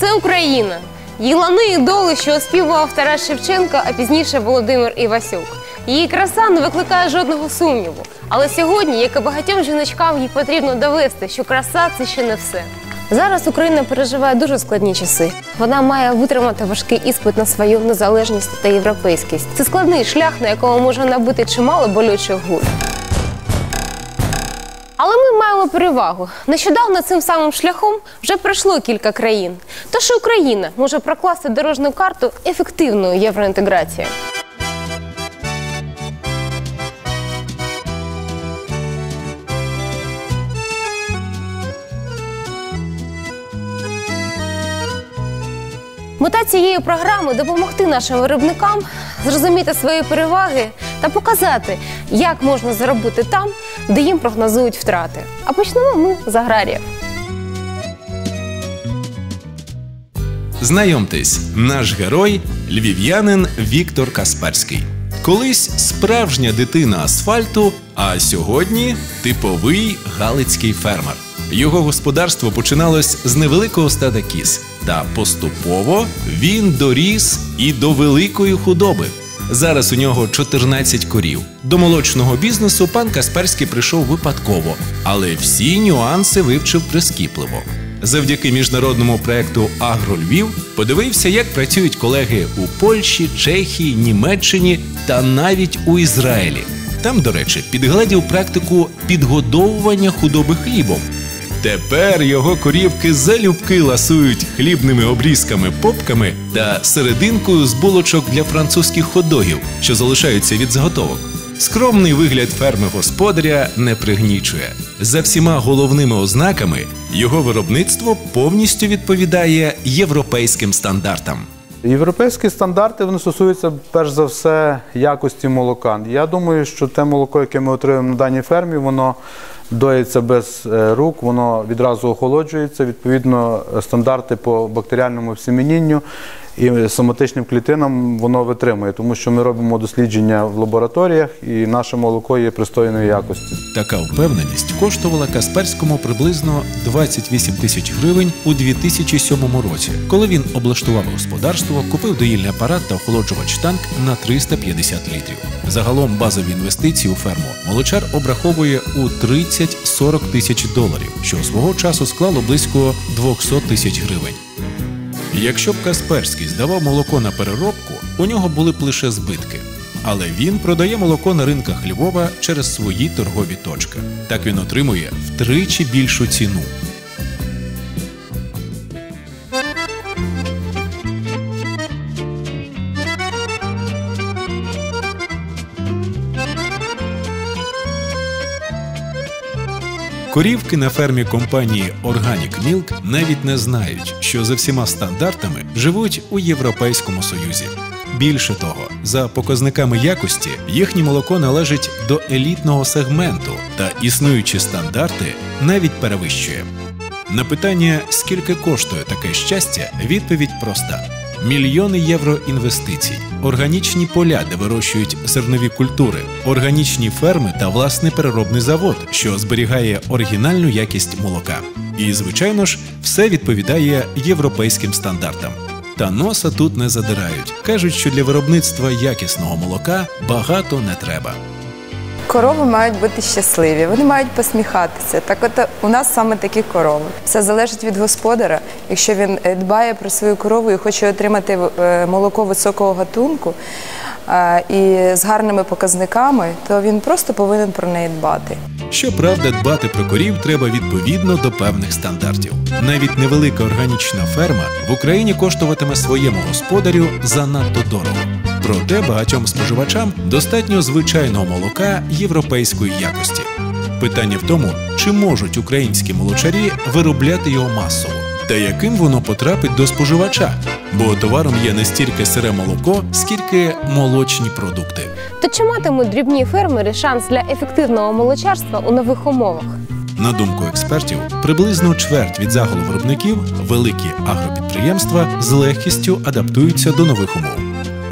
Це Україна. Її лани і доли, що оспівував Тарас Шевченко, а пізніше Володимир Івасюк. Її краса не викликає жодного сумніву. Але сьогодні, як і багатьом жіночкам, їй потрібно довести, що краса це ще не все. Зараз Україна переживає дуже складні часи. Вона має витримати важкий іспит на свою незалежність та європейськість. Це складний шлях, на якому може набити чимало болючих гуль. Але ми маємо перевагу. Нещодавно цим самим шляхом вже пройшло кілька країн. Тож Україна може прокласти дорожню карту ефективної євроінтеграції. Мета цієї програми допомогти нашим виробникам зрозуміти свої переваги та показати, як можна заробити там, де їм прогнозують втрати. А почнемо ми з аграріїв. Знайомтесь, наш герой львів'янин Віктор Касперський. Колись справжня дитина асфальту, а сьогодні типовий галицький фермер. Його господарство починалось з невеликого стада кіз, та поступово він доріс і до великої худоби. Зараз у нього 14 корів. До молочного бізнесу пан Касперський прийшов випадково, але всі нюанси вивчив прискіпливо. Завдяки міжнародному проекту Агрольвів подивився, як працюють колеги у Польщі, Чехії, Німеччині та навіть у Ізраїлі. Там, до речі, підгледів практику підгодовування худоби хлібом. Тепер його корівки залюбки ласують хлібними обрізками попками та серединкою з булочок для французьких ходогів, що залишаються від заготовок. Скромний вигляд ферми господаря не пригнічує. За всіма головними ознаками його виробництво повністю відповідає європейським стандартам. Європейські стандарти вони стосуються перш за все якості молока. Я думаю, що те молоко, яке ми отримуємо на даній фермі, воно доїться без е, рук, воно відразу охолоджується. Відповідно, е, стандарти по бактеріальному всемінінню і соматичним клітинам воно витримує, тому що ми робимо дослідження в лабораторіях, і наше молоко є пристойної якості. Така впевненість коштувала Касперському приблизно 28 тисяч гривень у 2007 році, коли він облаштував господарство, купив доїльний апарат та охолоджувач танк на 350 літрів. Загалом базові інвестиції у ферму молочар обраховує у 30-40 тисяч доларів, що свого часу склало близько 200 тисяч гривень. Якщо б Касперський здавав молоко на переробку, у нього були б лише збитки. Але він продає молоко на ринках Львова через свої торгові точки. Так він отримує втричі більшу ціну. Корівки на фермі компанії Organic Milk навіть не знають, що за всіма стандартами живуть у Європейському Союзі. Більше того, за показниками якості їхнє молоко належить до елітного сегменту та існуючі стандарти навіть перевищує. На питання, скільки коштує таке щастя, відповідь проста: мільйони євро інвестицій, органічні поля, де вирощують зернові культури, органічні ферми та власний переробний завод, що зберігає оригінальну якість молока. І, звичайно ж, все відповідає європейським стандартам. Та носа тут не задирають. кажуть, що для виробництва якісного молока багато не треба. Корови мають бути щасливі, вони мають посміхатися. Так от у нас саме такі корови. Все залежить від господара. Якщо він е, дбає про свою корову і хоче отримати е, молоко високого гатунку е, і з гарними показниками, то він просто повинен про неї дбати. Щоправда, дбати про корів треба відповідно до певних стандартів. Навіть невелика органічна ферма в Україні коштуватиме своєму господарю занадто дорого. Проте багатьом споживачам достатньо звичайного молока європейської якості. Питання в тому, чи можуть українські молочарі виробляти його масово, та яким воно потрапить до споживача, бо товаром є не стільки сире молоко, скільки молочні продукти. То чи матимуть дрібні фермери шанс для ефективного молочарства у нових умовах? На думку експертів, приблизно чверть від загалу виробників великі агропідприємства з легкістю адаптуються до нових умов.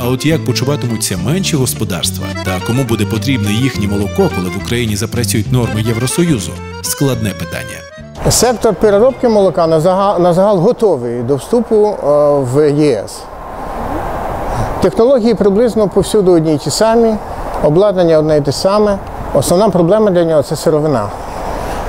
А от як почуватимуться менші господарства та кому буде потрібне їхнє молоко, коли в Україні запрацюють норми Євросоюзу складне питання. Сектор переробки молока на загал, на загал готовий до вступу е, в ЄС. Технології приблизно повсюди одні й ті самі, обладнання одне й те саме. Основна проблема для нього це сировина.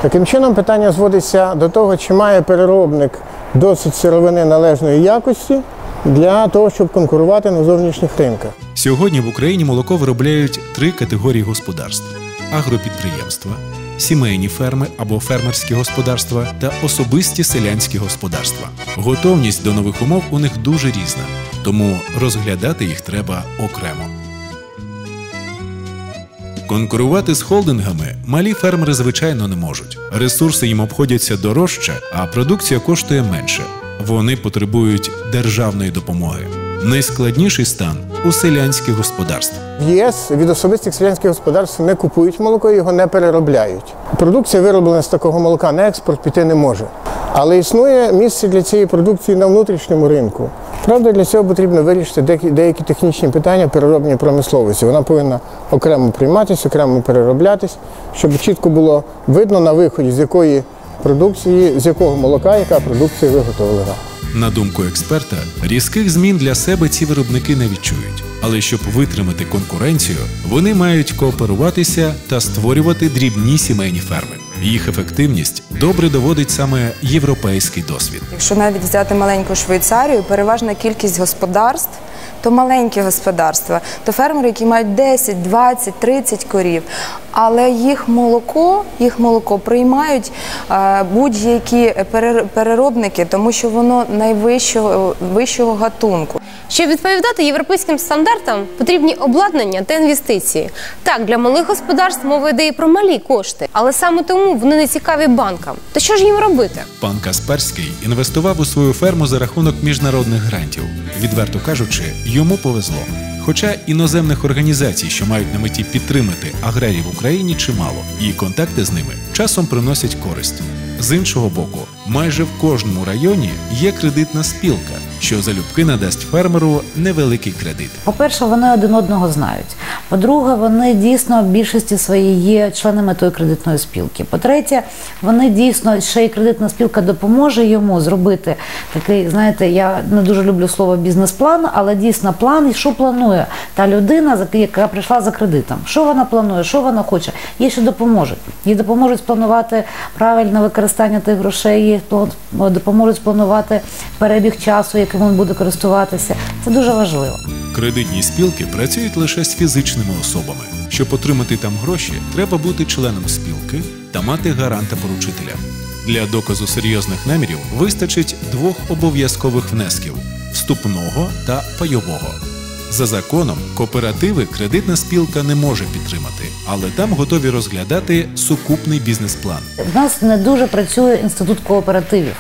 Таким чином, питання зводиться до того, чи має переробник досить сировини належної якості для того, щоб конкурувати на зовнішніх ринках. Сьогодні в Україні молоко виробляють три категорії господарств: агропідприємства, сімейні ферми або фермерські господарства та особисті селянські господарства. Готовність до нових умов у них дуже різна, тому розглядати їх треба окремо. Конкурувати з холдингами малі фермери звичайно не можуть. Ресурси їм обходяться дорожче, а продукція коштує менше. Вони потребують державної допомоги. Найскладніший стан у селянських господарств. В ЄС від особистих селянських господарств не купують молоко, його не переробляють. Продукція вироблена з такого молока на експорт піти не може. Але існує місце для цієї продукції на внутрішньому ринку. Правда, для цього потрібно вирішити деякі, технічні питання переробної промисловості. Вона повинна окремо прийматися, окремо перероблятись, щоб чітко було видно на виході, з якої продукції, з якого молока, яка продукція виготовлена. На думку експерта, різких змін для себе ці виробники не відчують. Але щоб витримати конкуренцію, вони мають кооперуватися та створювати дрібні сімейні ферми. Їх ефективність добре доводить саме європейський досвід. Якщо навіть взяти маленьку Швейцарію, переважна кількість господарств то маленькі господарства, то фермери, які мають 10, 20, 30 корів. Але їх молоко, їх молоко приймають е, будь-які перер- переробники, тому що воно найвищого вищого гатунку. Щоб відповідати європейським стандартам, потрібні обладнання та інвестиції. Так, для малих господарств мова йде і про малі кошти, але саме тому вони не цікаві банкам. То що ж їм робити? Пан Касперський інвестував у свою ферму за рахунок міжнародних грантів. Відверто кажучи, йому повезло. Хоча іноземних організацій, що мають на меті підтримати аграрів в Україні, чимало, і контакти з ними часом приносять користь. З іншого боку, майже в кожному районі є кредитна спілка, що залюбки надасть фермеру невеликий кредит. По-перше, вони один одного знають. По-друге, вони дійсно в більшості своїй є членами тої кредитної спілки. По-третє, вони дійсно ще й кредитна спілка допоможе йому зробити такий, знаєте, я не дуже люблю слово бізнес-план, але дійсно план, що планує та людина, яка прийшла за кредитом. Що вона планує, що вона хоче, їй ще допоможуть. Їй допоможуть спланувати правильне використання тих грошей, їй допоможуть спланувати перебіг часу, яким він буде користуватися. Це дуже важливо. Кредитні спілки працюють лише з фізичними особами. Щоб отримати там гроші, треба бути членом спілки та мати гаранта поручителя. Для доказу серйозних намірів вистачить двох обов'язкових внесків вступного та пайового. За законом, кооперативи кредитна спілка не може підтримати, але там готові розглядати сукупний бізнес-план. В нас не дуже працює інститут кооперативів.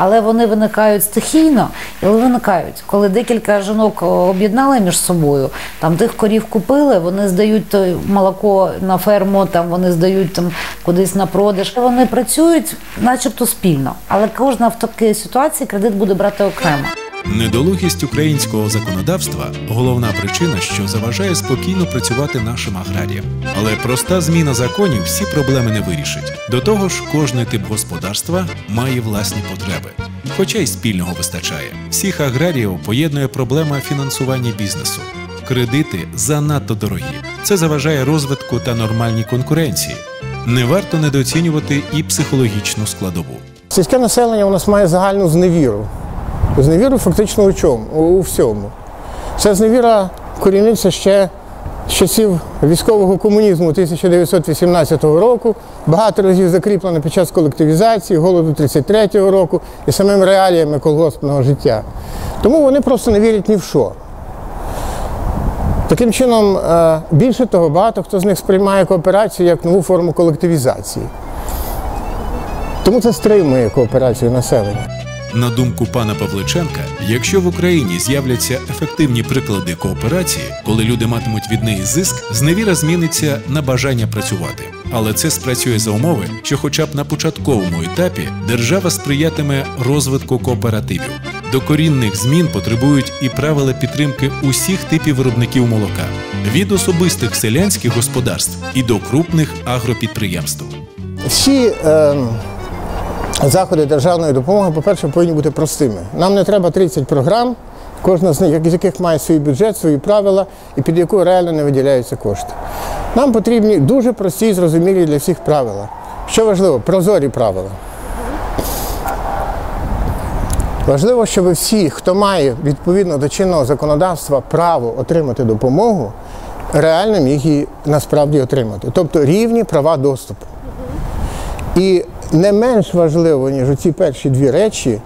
Але вони виникають стихійно, але виникають. Коли декілька жінок об'єднали між собою, там тих корів купили, вони здають то молоко на ферму, там вони здають там кудись на продаж. Вони працюють, начебто спільно. Але кожна в такій ситуації кредит буде брати окремо. Недолугість українського законодавства головна причина, що заважає спокійно працювати нашим аграріям. Але проста зміна законів всі проблеми не вирішить. До того ж, кожний тип господарства має власні потреби. Хоча й спільного вистачає. Всіх аграріїв поєднує проблема фінансування бізнесу. Кредити занадто дорогі. Це заважає розвитку та нормальній конкуренції. Не варто недооцінювати і психологічну складову. Сільське населення у нас має загальну зневіру. Зневіру фактично у чому? У, всьому. Ця зневіра коріниться ще з часів військового комунізму 1918 року, багато разів закріплено під час колективізації, голоду 33-го року і самими реаліями колгоспного життя. Тому вони просто не вірять ні в що. Таким чином, е, більше того, багато хто з них сприймає кооперацію як нову форму колективізації. Тому це стримує кооперацію населення. На думку пана Павличенка, якщо в Україні з'являться ефективні приклади кооперації, коли люди матимуть від неї зиск, зневіра зміниться на бажання працювати. Але це спрацює за умови, що, хоча б на початковому етапі, держава сприятиме розвитку кооперативів. Докорінних змін потребують і правила підтримки усіх типів виробників молока від особистих селянських господарств і до крупних агропідприємств. Всі е, заходи державної допомоги, по-перше, повинні бути простими. Нам не треба 30 програм, кожна з них, з яких має свій бюджет, свої правила і під яку реально не виділяються кошти. Нам потрібні дуже прості і зрозумілі для всіх правила. Що важливо, прозорі правила. Важливо, щоб всі, хто має відповідно до чинного законодавства право отримати допомогу, реально міг її насправді отримати. Тобто рівні права доступу. І не менш важливо, ніж ці перші дві речі,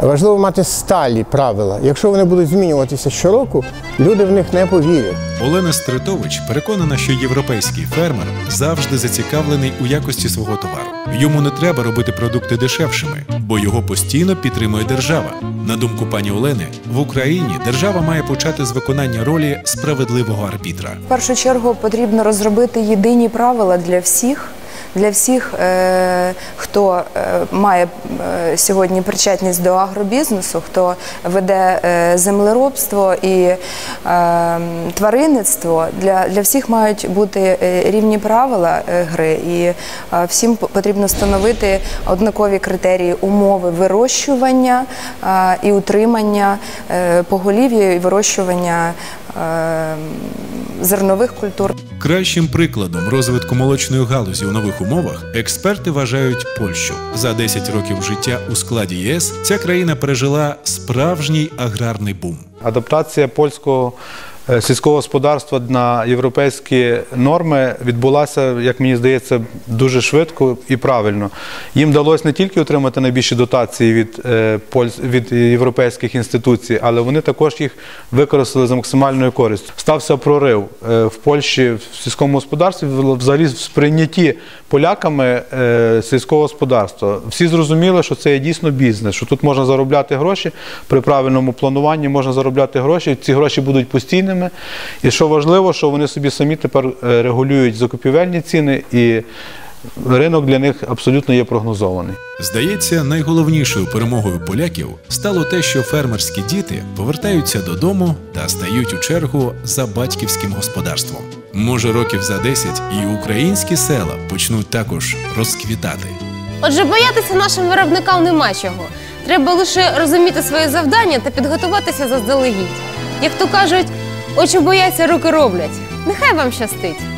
важливо мати сталі правила. Якщо вони будуть змінюватися щороку, люди в них не повірять. Олена Стритович переконана, що європейський фермер завжди зацікавлений у якості свого товару. Йому не треба робити продукти дешевшими, бо його постійно підтримує держава. На думку пані Олени, в Україні держава має почати з виконання ролі справедливого арбітра. В першу чергу потрібно розробити єдині правила для всіх. Для всіх, е, хто е, має е, сьогодні причетність до агробізнесу, хто веде землеробство і тваринництво, для, для всіх мають бути рівні правила гри, і всім потрібно встановити однакові критерії умови вирощування і утримання поголів'я і вирощування зернових культур. Кращим прикладом розвитку молочної галузі у нових умовах експерти вважають Польщу. За 10 років життя у складі ЄС ця країна пережила справжній аграрний бум. Адаптація польського сільського господарства на європейські норми відбулася, як мені здається, дуже швидко і правильно. Їм вдалося не тільки отримати найбільші дотації від, е, від європейських інституцій, але вони також їх використали за максимальною користю. Стався прорив е, в Польщі в сільському господарстві, взагалі сприйнятті поляками е, сільського господарства. Всі зрозуміли, що це є дійсно бізнес, що тут можна заробляти гроші при правильному плануванні, можна заробляти гроші. Ці гроші будуть постійними. І що важливо, що вони собі самі тепер е, регулюють закупівельні ціни і. Ринок для них абсолютно є прогнозований. Здається, найголовнішою перемогою поляків стало те, що фермерські діти повертаються додому та стають у чергу за батьківським господарством. Може, років за 10 і українські села почнуть також розквітати. Отже, боятися нашим виробникам нема чого. Треба лише розуміти своє завдання та підготуватися заздалегідь. Як то кажуть, очі бояться, руки роблять. Нехай вам щастить!